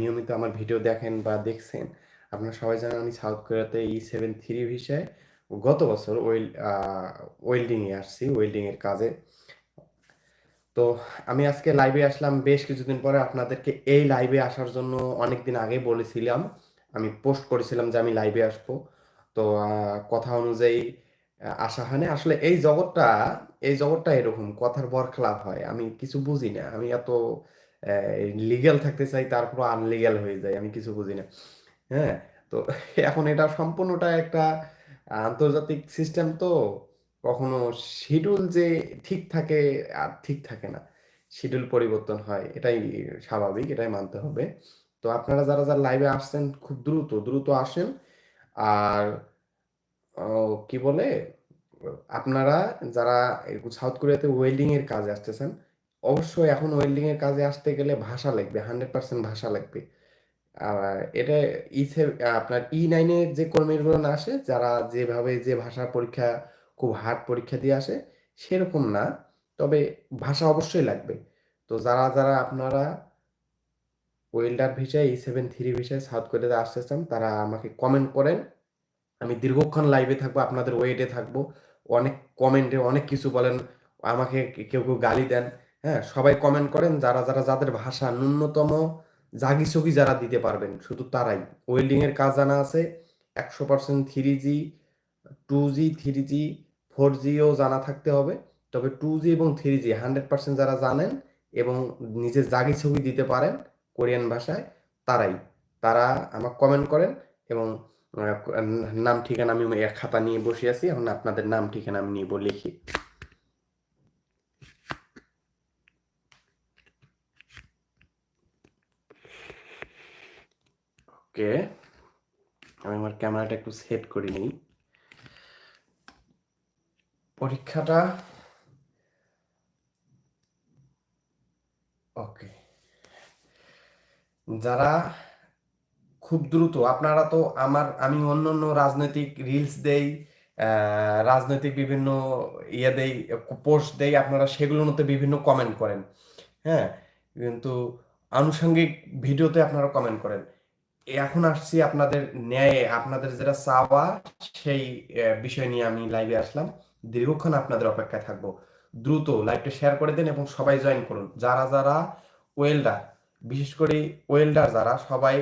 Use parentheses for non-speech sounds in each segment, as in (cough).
নিয়মিত আমার ভিডিও দেখেন বা দেখছেন, আপনারা সবাই জানেন আমি সাউথ কোরিয়াতে ই সেভেন থ্রি ভিসায় গত বছর ওয়েল ওয়েল্ডিংয়ে আসছি ওয়েল্ডিংয়ের কাজে। তো আমি আজকে লাইভে আসলাম, বেশ কিছুদিন পরে আপনাদেরকে এই লাইভে আসার জন্য অনেক দিন আগে বলেছিলাম, আমি পোস্ট করেছিলাম যে আমি লাইভে আসব। তো কথা অনুযায়ী আসা হয়নি। আসলে এই জগৎটা এই জগৎটা এরকম, কথার বরখেলাপ হয়, আমি কিছু বুঝি না, আমি এত লিগ্যাল থাকতে চাই তারপর আনলিগ্যাল হয়ে যায় আমি কিছু বুঝি না হ্যাঁ তো (laughs) এখন এটা সম্পূর্ণটা একটা আন্তর্জাতিক সিস্টেম তো, কখনো শিডিউল যে ঠিক থাকে আর ঠিক থাকে না শিডিউল পরিবর্তন হয়, এটাই স্বাভাবিক, এটাই মানতে হবে। তো আপনারা যারা যারা লাইভে আসছেন, খুব দ্রুত দ্রুত আসেন। আর কি বলে? আপনারা যারা সাউথ কোরিয়াতে ওয়েল্ডিং এর কাজে আসতেছেন অবশ্যই এখন ওয়েল্ডিং এর কাজে আসতে গেলে ভাষা লাগবে হান্ড্রেড পার্সেন্ট ভাষা লাগবে। আর এটা ই আপনার ই নাইনের যে কর্মীগুলো না আসে, যারা যেভাবে যে ভাষা পরীক্ষা, খুব হার্ড পরীক্ষা দিয়ে আসে, সেরকম না। তবে ভাষা অবশ্যই লাগবে। তো যারা যারা আপনারা ওয়েল্ডার ভিসায় ই সেভেন থ্রি ভিসায় সাউথ কোরিয়াতে আসতে চান, তারা আমাকে কমেন্ট করেন। আমি দীর্ঘক্ষণ লাইভে থাকব, আপনাদের ওয়েটে থাকব। অনেক কমেন্টে অনেক কিছু বলেন, আমাকে কেউ কেউ গালি দেন। হ্যাঁ সবাই কমেন্ট করেন, যারা যারা যাদের ভাষা ন্যূনতম জাগি সগি যারা দিতে পারবেন, শুধু তারাই। ওয়েল্ডিং এর কাজ জানা আছে, একশো percent three G two G three G four Jio জানা থাকতে হবে। তবে টু জি এবং থ্রি জি হান্ড্রেড পার্সেন্ট যারা জানেন এবং নিজের জাগি ছবি দিতে পারেন কোরিয়ান ভাষায়, তারাই। তারা আমাকে কমেন্ট করেন এবং নাম, ঠিকানা আমি এক খাতা নিয়ে বসে আছি। এখন আপনাদের নাম, ঠিকানা আমি নিয়ে লিখি। ওকে। আমি আমার ক্যামেরাটা একটু সেট করে নিই। পরীক্ষাটা ওকে। যারা খুব দ্রুত, আপনারা তো আমার, আমি অন্য অন্য রাজনৈতিক রিলস দেই রাজনৈতিক বিভিন্ন ইয়ে দেই পোস্ট দেই, আপনারা সেগুলোর মধ্যে বিভিন্ন কমেন্ট করেন। হ্যাঁ কিন্তু আনুষঙ্গিক ভিডিওতে আপনারা কমেন্ট করেন। এখন আসছি আপনাদের ন্যায়, আপনাদের যেটা চাওয়া সেই বিষয় নিয়ে আমি লাইভে আসলাম। দীর্ঘক্ষণ আপনাদের অপেক্ষায় থাকব। দ্রুত লাইভটা শেয়ার করে দেন এবং সবাই জয়েন করুন। যারা যারা ওয়েল্ডার বিশেষ করে ওয়েল্ডার যারা, সবাই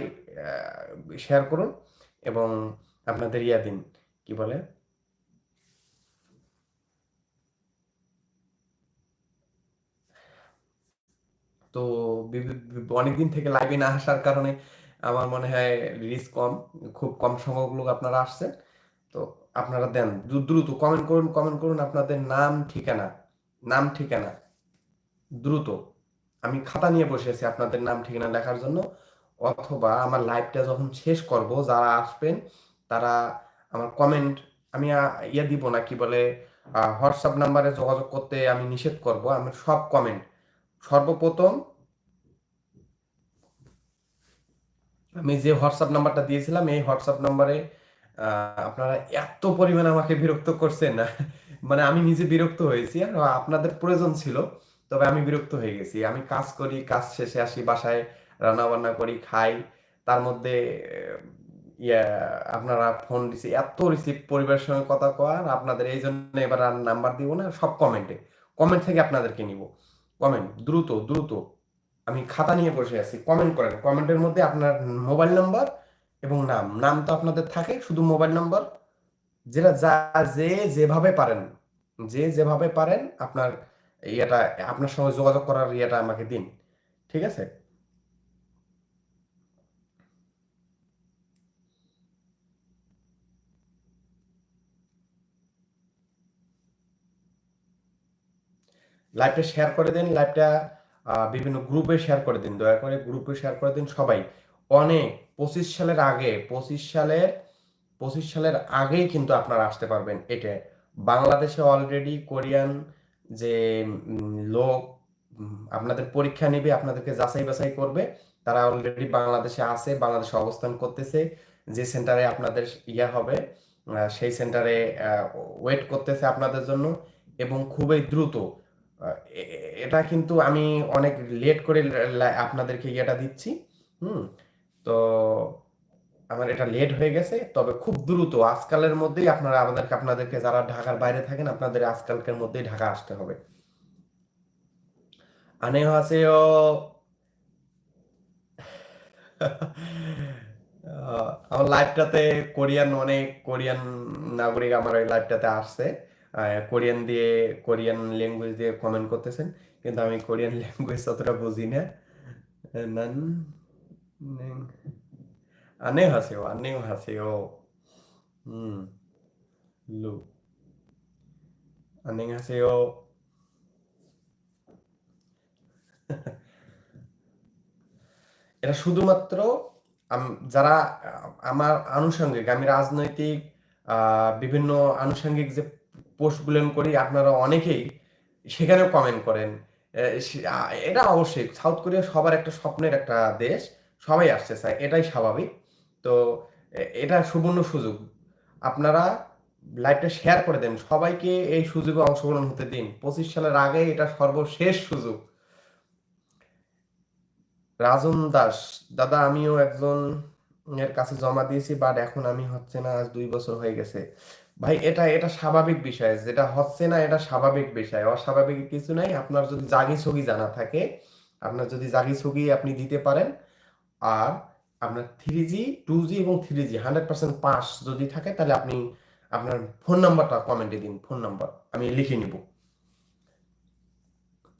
শেয়ার করুন এবং আপনাদের ইয়া দিন। কি বলে? তো অনেকদিন থেকে লাইভে না আসার কারণে আমার মনে হয় রিলিজ কম, খুব কম সংখ্যক লোক আপনারা আসছেন। তো আপনারা দেন দ্রুত কমেন্ট করুন কমেন্ট করুন আপনাদের নাম, ঠিকানা নাম, ঠিকানা। দ্রুত। আমি খাতা নিয়ে বসে আছি আপনাদের নাম, ঠিকানা লেখার জন্য। অথবা আমার লাইভটা যখন শেষ করব, যারা আসবেন, তারা আমার কমেন্ট আমি ইয়ে দিব না, কি বলে হোয়াটসঅ্যাপ নাম্বারে যোগাযোগ করতে আমি নিষেধ করব আমি সব কমেন্ট সর্বপ্রথম আমি যে হোয়াটসঅ্যাপ নাম্বারটা দিয়েছিলাম, এই হোয়াটসঅ্যাপ নাম্বারে আপনারা এত পরিমাণে আমাকে বিরক্ত করছেন মানে আমি নিজে বিরক্ত হয়েছি আর আপনাদের প্রয়োজন ছিল, তবে আমি বিরক্ত হয়ে গেছি। আমি কাজ করি, কাজ শেষে আসি বাসায় রান্না বান্না করি, খাই। তার মধ্যে ইয়া, আপনারা ফোন দিছি, এত রিসিভ পরিবারের সঙ্গে কথা কওয়ার আপনাদের এই জন্য এবার আর নাম্বার দিব না, সব কমেন্টে কমেন্ট থেকে আপনাদেরকে নিব। কমেন্ট দ্রুত দ্রুত। আমি খাতা নিয়ে বসে আছি। কমেন্ট করেন। কমেন্টের মধ্যে আপনার মোবাইল নাম্বার এবং নাম। নাম তো আপনাদের থাকে, শুধু মোবাইল নাম্বার যেটা যা, যে যেভাবে পারেন, যে যেভাবে পারেন আপনার ইয়েটা, আপনার সঙ্গে যোগাযোগ করার ইয়েটা আমাকে দিন। ঠিক আছে? লাইভটা শেয়ার করে দিন। লাইভটা বিভিন্ন গ্রুপে শেয়ার করে দিন। দয়া করে গ্রুপে শেয়ার করে দিন সবাই। অনেক, পঁচিশ সালের আগে, পঁচিশ সালের পঁচিশ সালের আগেই কিন্তু আপনারা আসতে পারবেন এটা। বাংলাদেশে অলরেডি কোরিয়ান যে লোক আপনাদের পরীক্ষা নেবে, আপনাদেরকে যাচাই বাছাই করবে। তারা অলরেডি বাংলাদেশে আছে, বাংলাদেশে অবস্থান করতেছে। যে সেন্টারে আপনাদের ইয়া হবে সেই সেন্টারে ওয়েট করতেছে আপনাদের জন্য এবং খুবই দ্রুত এটা কিন্তু আমি অনেক লেট করে আপনাদেরকে ইয়েটা দিচ্ছি, হুম? তো আমার এটা লেট হয়ে গেছে, তবে খুব দ্রুত, আজকালের মধ্যেই আপনারা আমাদেরকে, আপনাদেরকে যারা ঢাকার বাইরে থাকেন, আপনাদের আজকালকের মধ্যেই ঢাকা আসতে হবে। আনে হাসেও আমার লাইভটাতে কোরিয়ান, অনেক কোরিয়ান নাগরিক আমার ওই লাইভটাতে আসছে। কোরিয়ান দিয়ে, কোরিয়ান ল্যাঙ্গুয়েজ দিয়ে কমেন্ট করতেছেন। কিন্তু আমি কোরিয়ান ল্যাঙ্গুয়েজ অতটা বুঝি না। নান আনে হাসেও, আনেও ও হুম, লু। আনে ও এটা শুধুমাত্র যারা আমার আনুষঙ্গিক, আমি রাজনৈতিক বিভিন্ন আনুষঙ্গিক যে পোস্টগুলো করি, আপনারা অনেকেই সেখানেও কমেন্ট করেন। এটা অবশ্যই। সাউথ কোরিয়া সবার একটা স্বপ্নের একটা দেশ, সবাই আসতে চায় এটাই স্বাভাবিক। তো এটা সুবর্ণ সুযোগ। আপনারা লাইভটা শেয়ার করে দেন, সবাইকে এই সুযোগে অংশগ্রহণ হতে দিন। পঁচিশ সালের আগে এটা সর্বশেষ সুযোগ। রাজন দাস, দাদা, আমিও একজন এর কাছে জমা দিয়েছি বাট এখন আমি হচ্ছে না, আজ দুই বছর হয়ে গেছে। ভাই, এটা এটা স্বাভাবিক বিষয়। যেটা হচ্ছে না, এটা স্বাভাবিক বিষয়। অস্বাভাবিক কিছু নাই। আপনার যদি জাগি ছগি জানা থাকে, আপনার যদি জাগি ছগি আপনি দিতে পারেন, আর আপনার থ্রি জি টু জি এবং three G hundred percent pass যদি থাকে, তাহলে আপনি আপনার ফোন নাম্বারটা কমেন্টে দিন ফোন নাম্বার আমি লিখে নিব।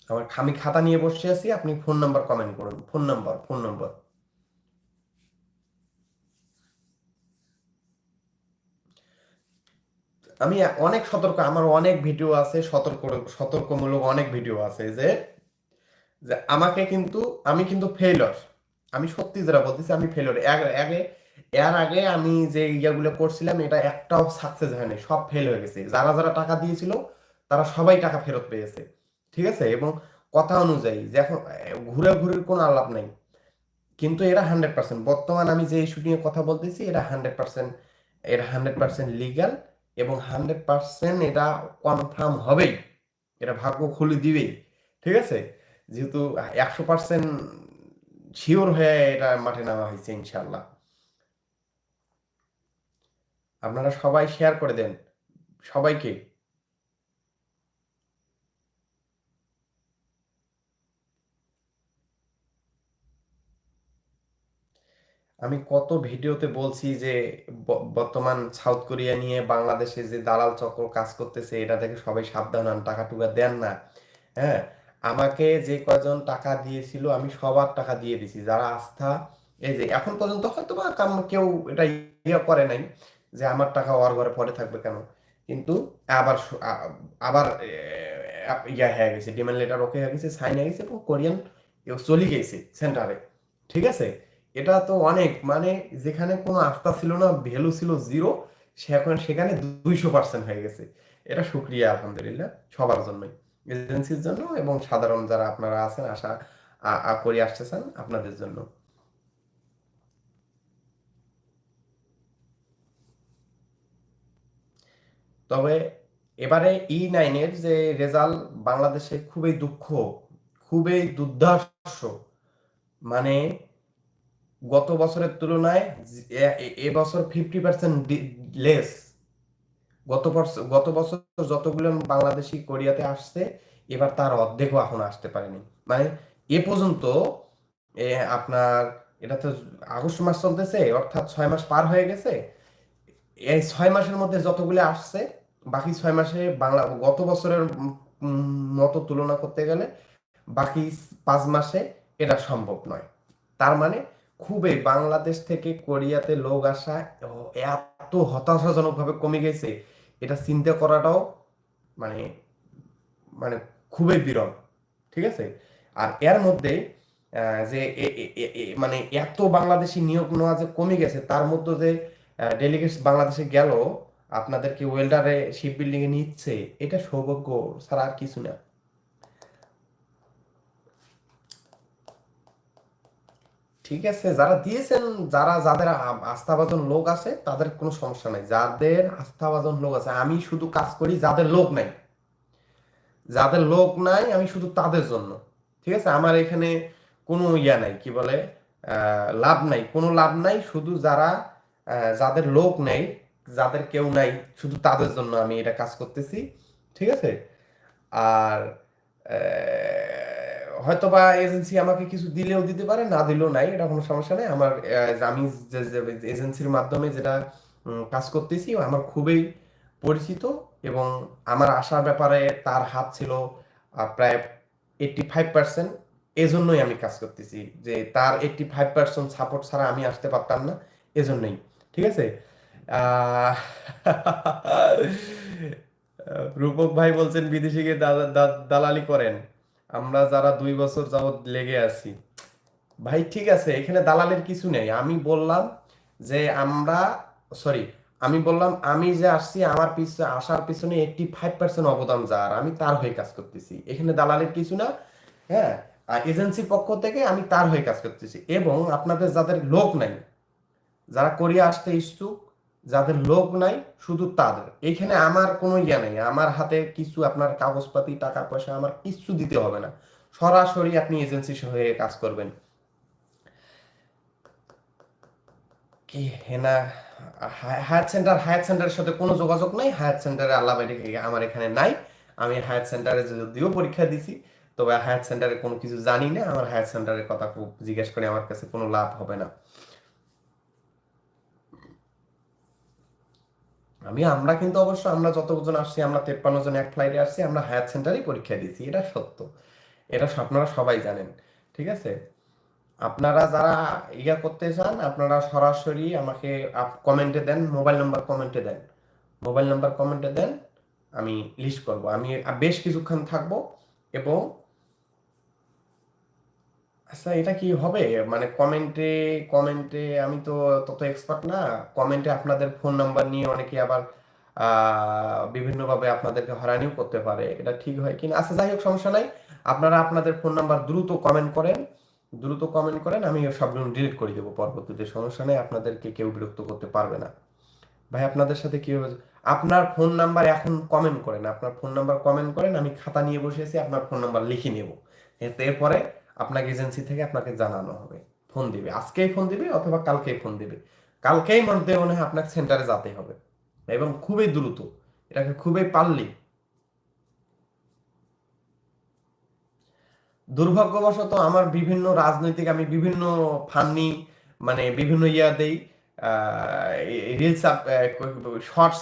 আমার আমি খাতা নিয়ে বসে আছি, আপনি ফোন নাম্বার কমেন্ট করুন। ফোন নাম্বার ফোন নাম্বার আমি অনেক সতর্ক, আমার অনেক ভিডিও আছে, সতর্ক, সতর্কমূলক অনেক ভিডিও আছে যে যে আমাকে কিন্তু, আমি কিন্তু ফেইলর আমি সত্যি যেটা বলতেছি, আমি ফেইলর আগে, এর আগে আমি যে ইয়াগুলো করছিলাম, এটা একটাও সাকসেস হয়নি, সব ফেল হয়ে গেছে। যারা যারা টাকা দিয়েছিল, তারা সবাই টাকা ফেরত পেয়েছে, ঠিক আছে? এবং কথা অনুযায়ী, যে এখন, ঘুরে ঘুরে কোনো আলাপ নাই। কিন্তু এরা হান্ড্রেড পার্সেন্ট বর্তমান আমি যে ইস্যু নিয়ে কথা বলতেছি এরা হান্ড্রেড পার্সেন্ট এরা হান্ড্রেড পার্সেন্ট লিগাল এবং হান্ড্রেড পার্সেন্ট এটা কনফার্ম হবেই। এটা ভাগ্য খুলে দিবেই, ঠিক আছে? যেহেতু একশো পার্সেন্ট শিওর হয়ে এটা মাঠে নামা হয়েছে ইনশাল্লাহ আপনারা সবাই শেয়ার করে দেন সবাইকে। আমি কত ভিডিওতে বলছি যে বর্তমান সাউথ কোরিয়া নিয়ে বাংলাদেশে যে দালাল চক্র কাজ করতেছে, এটা থেকে সবাই সাবধান হন, টাকা টুকা দেন না। হ্যাঁ আমাকে যে কয়জন টাকা দিয়েছিল, আমি সবার টাকা দিয়ে দিছি। যারা আস্থা, এই যে এখন পর্যন্ত হয়তো বা কেউ এটা ইয়ে করে নাই যে আমার টাকা ওর ঘরে পড়ে থাকবে কেন? কিন্তু আবার আবার ইয়া হয়ে গেছে ডিমান্ড লেটার ওকে হয়ে গেছে সাইন হয়ে গেছে কোরিয়ান চলে গেছে সেন্টারে ঠিক আছে? এটা তো অনেক মানে যেখানে কোনো আস্থা ছিল না ভ্যালু ছিল জিরো সে এখন সেখানে দুইশো পার্সেন্ট হয়ে গেছে। এটা সুক্রিয়া আলহামদুলিল্লাহ, সবার জন্যই। এজেন্সির জন্য এবং সাধারণ যারা আপনারা আছেন, আশা, আ- আসতেছেন, আপনাদের জন্য। তবে এবারে ই নাইনের যে রেজাল্ট বাংলাদেশে খুবই দুঃখ, খুবই দুর্ধর্ষ। মানে গত বছরের তুলনায় এবছর ফিফটি পার্সেন্ট লেস গত বছর গত বছর যতগুলো বাংলাদেশি কোরিয়াতে আসছে, এবার তার অর্ধেকও এখন আসতে পারেনি। মানে এ পর্যন্ত আপনার, এটা তো আগস্ট মাস চলতেছে, অর্থাৎ ছয় মাস পার হয়ে গেছে। এই ছয় মাসের মধ্যে যতগুলো আসছে, বাকি ছয় মাসে বাংলা, গত বছরের মতো তুলনা করতে গেলে, বাকি পাঁচ মাসে এটা সম্ভব নয়। তার মানে খুবই বাংলাদেশ থেকে কোরিয়াতে লোক আসা এত হতাশাজনকভাবে কমে গেছে, এটা চিন্তা করাটাও মানে মানে খুবই বিরল, ঠিক আছে? আর এর মধ্যে যে মানে এত বাংলাদেশি নিয়োগ নেওয়া যে কমে গেছে, তার মধ্যে যে ডেলিগেটস বাংলাদেশে গেল, আপনাদেরকে ওয়েল্ডারে শিপ বিল্ডিং এ নিচ্ছে, এটা সৌভাগ্য ছাড়া আর কিছু না। ঠিক আছে, যারা দিয়েছেন, যারা, যাদের আস্থাভাজন লোক আছে, তাদের কোনো সমস্যা নাই। যাদের আস্থাভাজন লোক আছে, আমি শুধু কাজ করি যাদের লোক নাই। যাদের লোক নাই, আমি শুধু তাদের জন্য। ঠিক আছে, আমার এখানে কোনো ইয়া নাই, কি বলে লাভ নাই। কোনো লাভ নাই, শুধু যারা যাদের লোক নেই, যাদের কেউ নাই, শুধু তাদের জন্য আমি এটা কাজ করতেছি। ঠিক আছে? আর আহ, হয়তোবা এজেন্সি আমাকে কিছু দিলেও দিতে পারে না দিলেও নাই এটা কোনো সমস্যা নেই। আমার আমি এজেন্সির মাধ্যমে যেটা কাজ করতেছি আমার খুবই পরিচিত এবং আমার আসার ব্যাপারে তার হাত ছিল প্রায় এইটটি ফাইভ পার্সেন্ট এজন্যই আমি কাজ করতেছি যে তার এইটটি ফাইভ পার্সেন্ট সাপোর্ট ছাড়া আমি আসতে পারতাম না এজন্যই। ঠিক আছে? (laughs) রূপক ভাই বলছেন বিদেশি গিয়ে দালালি করেন। আমরা যারা দুই বছর যাবৎ লেগে আছি। ভাই, ঠিক আছে, এখানে দালালের কিছু নেই। আমি বললাম যে আমরা সরি আমি বললাম আমি যে আসছি, আমার পিছনে, আসার পিছনে এইটটি ফাইভ পার্সেন্ট অবদান যার। আমি তার হয়ে কাজ করতেছি। এখানে দালালের কিছু না হ্যাঁ? এজেন্সির পক্ষ থেকে আমি তার হয়ে কাজ করতেছি। এবং আপনাদের যাদের লোক নাই, যারা কোরিয়া আসতে ইচ্ছুক যাদের লোক নাই, শুধু তাদের। এখানে আমার কোনো ইয়ে নেই। আমার হাতে কিছু আপনার কাগজপাতি টাকা পয়সা আমার কিচ্ছু দিতে হবে না। সরাসরি আপনি এজেন্সি হয়ে কাজ করবেন। কি হেনা হায়- হায়াত সেন্টার হায়াত সেন্টারের সাথে কোনো যোগাযোগ নাই। হায়াত সেন্টারে আল্লাহ আমার এখানে নাই। আমি হায়াত সেন্টারে যদিও পরীক্ষা দিছি, তবে হায়াত সেন্টারে কোনো কিছু জানি না। আমার হায়াত সেন্টারের কথা খুব জিজ্ঞেস করে আমার কাছে কোনো লাভ হবে না। আমি, আমরা কিন্তু অবশ্য, আমরা যতজন আসছি, আমরা তেপ্পান্ন জন এক ফ্লাইটে আসছি, আমরা হায়ার সেন্টারেই পরীক্ষা দিয়েছি, এটা সত্য। এটা আপনারা সবাই জানেন, ঠিক আছে? আপনারা যারা ইয়া করতে চান, আপনারা সরাসরি আমাকে কমেন্টে দেন মোবাইল নাম্বার কমেন্টে দেন। মোবাইল নাম্বার কমেন্টে দেন, আমি লিস্ট করব। আমি বেশ কিছুক্ষণ থাকব এবং আচ্ছা এটা কি হবে? মানে কমেন্টে কমেন্টে আমি তো তত এক্সপার্ট না। কমেন্টে আপনাদের ফোন নাম্বার নিয়ে অনেকে আবার আহ, বিভিন্নভাবে আপনাদেরকে হয়রানিও করতে পারে। এটা ঠিক হয় কিনা? আচ্ছা যাই হোক সমস্যা নাই। আপনারা আপনাদের ফোন নাম্বার দ্রুত কমেন্ট করেন। দ্রুত কমেন্ট করেন আমি সবগুলো ডিলিট করে দেবো পরবর্তীতে। সমস্যা নেই আপনাদেরকে কেউ বিরক্ত করতে পারবে না। ভাই আপনাদের সাথে কি হবে আপনার ফোন নাম্বার এখন কমেন্ট করেন। আপনার ফোন নাম্বার কমেন্ট করেন আমি খাতা নিয়ে বসে আছি আপনার ফোন নাম্বার লিখে নেব। এরপরে আপনাকে এজেন্সি থেকে আপনাকে জানানো হবে। ফোন দিবে। আজকেই ফোন দিবে অথবা কালকেই ফোন দিবে। কালকেই মধ্যে মনে হয় আপনাকে সেন্টারে যেতে হবে। এবং খুবই দ্রুত। এটাকে খুবই পারলি। দুর্ভাগ্যবশত আমার বিভিন্ন রাজনৈতিক, আমি বিভিন্ন ফান্নি মানে বিভিন্ন ইয়া দেই রিলস শর্টস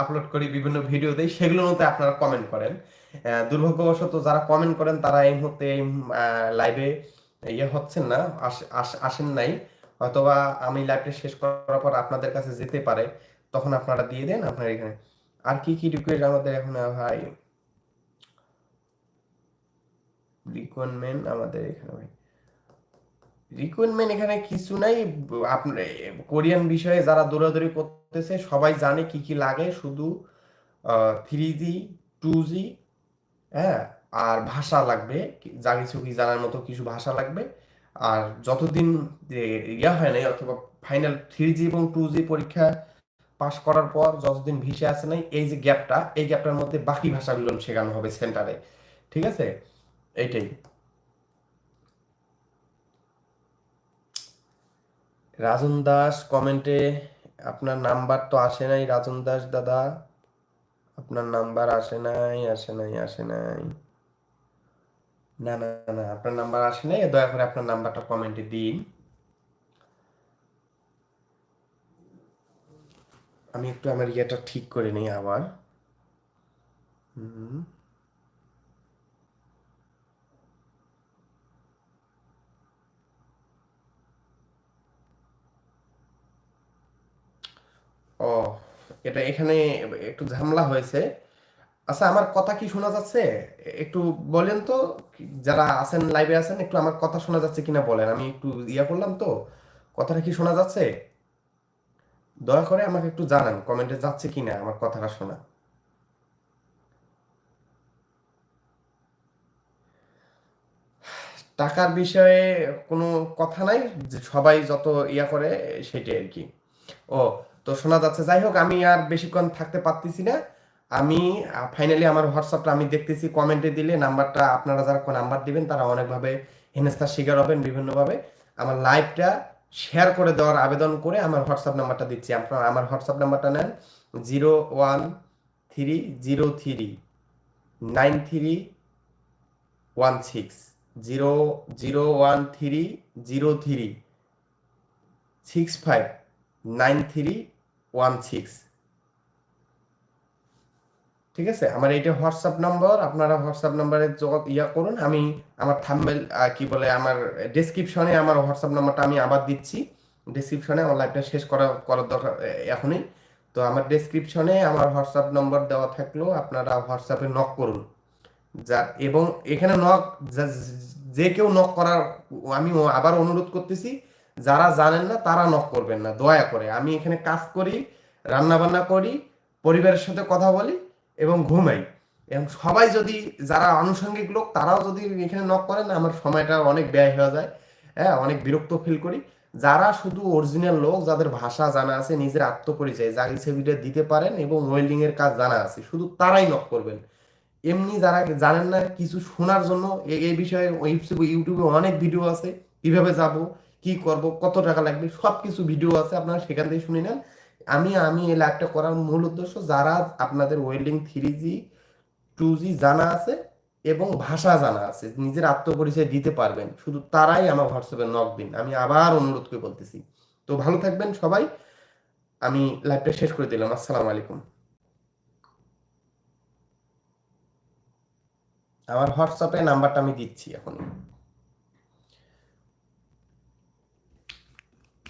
আপলোড করি, বিভিন্ন ভিডিও দেই, সেগুলোর মধ্যে আপনারা কমেন্ট করেন। দুর্ভাগ্যবশত যারা কমেন্ট করেন, তারা এই মুহূর্তে, এই লাইভে ইয়ে হচ্ছেন না, আস- আস- আসেন নাই। হয়তোবা আমি লাইভটা শেষ করার পর আপনাদের কাছে যেতে পারে, তখন আপনারা দিয়ে দেন আপনার এখানে। আর কি কি রিকোয়েস্ট আমাদের এখন ভাই? রিকোয়ারমেন্ট আমাদের এখানে, ভাই। রিকোয়ারমেন্ট এখানে কিছু নাই। আপনার কোরিয়ান বিষয়ে যারা দৌড়াদৌড়ি করতেছে, সবাই জানে কি কি লাগে। শুধু থ্রি জি টু জি হ্যাঁ? আর ভাষা লাগবে যা কিছু কি জানার মতো কিছু ভাষা লাগবে। আর যতদিন ইয়া হয় নাই, অথবা ফাইনাল থ্রি জি এবং টু জি পরীক্ষা পাশ করার পর যতদিন ভিসা আসে নাই, এই যে গ্যাপটা এই গ্যাপটার মধ্যে বাকি ভাষাগুলো শেখানো হবে সেন্টারে ঠিক আছে? এইটাই। রাজন দাস কমেন্টে আপনার নাম্বার তো আসে নাই, রাজন দাস দাদা। আপনার নাম্বার আসে নাই আসে নাই আসে নাই। না না না আপনার নাম্বার আসে নাই, দয়া করে আপনার নাম্বারটা কমেন্টে দিন। আমি একটু আমার ইয়েটা ঠিক করে নিই আবার। হুম। ও। এটা এখানে একটু ঝামেলা হয়েছে। আচ্ছা আমার কথা কি শোনা যাচ্ছে? একটু বলেন তো যারা আছেন লাইভে আছেন, একটু আমার কথা শোনা যাচ্ছে কিনা বলেন। আমি একটু ইয়া করলাম তো, কথাটা কি শোনা যাচ্ছে? দয়া করে আমাকে একটু জানান কমেন্টে যাচ্ছে কিনা আমার কথাটা শোনা। টাকার বিষয়ে কোনো কথা নাই সবাই যত ইয়া করে, সেটাই আর কি। ও তো শোনা যাচ্ছে, যাই হোক, আমি আর বেশিক্ষণ থাকতে পারতেছি না। আমি ফাইনালি আমার হোয়াটসঅ্যাপটা আমি দেখতেছি কমেন্টে দিলে নাম্বারটা আপনারা যারা নাম্বার দিবেন, তারা অনেকভাবে হেনস্থার শিকার হবেন বিভিন্নভাবে। আমার লাইভটা শেয়ার করে দেওয়ার আবেদন করে আমার হোয়াটসঅ্যাপ নাম্বারটা দিচ্ছি। আপনার আমার হোয়াটসঅ্যাপ নাম্বারটা নেন zero one three zero three nine three one six zero zero one three zero three six five nine three one six ঠিক আছে? আমার এইটা হোয়াটসঅ্যাপ নাম্বার আপনারা হোয়াটসঅ্যাপ নাম্বারে ইয়া করুন। আমি আমার থাম্বেল কি বলে, আমার ডেসক্রিপশনে আমার হোয়াটসঅ্যাপ নাম্বারটা আমি আবার দিচ্ছি। ডেসক্রিপশনে আমার লাইভটা শেষ করা, করার দরকার এখনই। তো আমার ডেসক্রিপশনে আমার হোয়াটসঅ্যাপ নম্বর দেওয়া থাকলেও আপনারা হোয়াটসঅ্যাপে নক করুন। যা, এবং এখানে নক যে কেউ নক করার, আমি আবার অনুরোধ করতেছি যারা জানেন না, তারা নক করবেন না, দয়া করে। আমি এখানে কাজ করি রান্না বান্না করি, পরিবারের সাথে কথা বলি এবং ঘুমাই। এবং সবাই যদি, যারা আনুষঙ্গিক লোক, তারাও যদি এখানে নক করেন, আমার সময়টা অনেক ব্যয় হয়ে যায়। হ্যাঁ অনেক বিরক্ত ফিল করি। যারা শুধু অরিজিনাল লোক, যাদের ভাষা জানা আছে, নিজের আত্মপরিচয় যা ছবিটা দিতে পারেন এবং ওয়েল্ডিং এর কাজ জানা আছে, শুধু তারাই নক করবেন। এমনি যারা জানেন না, কিছু শোনার জন্য এই বিষয়ে ইউটিউবে অনেক ভিডিও আছে, কীভাবে যাব কি করব, কত টাকা লাগবে সব কিছু ভিডিও আছে, আপনারা সেখান থেকে শুনে নেন। আমি আমি এই লাইভটা করার মূল উদ্দেশ্য যারা আপনাদের welding three G two G জানা আছে এবং ভাষা জানা আছে, নিজের আত্মপরিচয় দিতে পারবেন, শুধু তারাই আমার হোয়াটসঅ্যাপে নক দিন। আমি আবার অনুরোধ করে বলতেছি। তো ভালো থাকবেন সবাই। আমি লাইভটা শেষ করে দিলাম। আসসালামু আলাইকুম। আমার হোয়াটসঅ্যাপে নাম্বারটা আমি দিচ্ছি এখনই।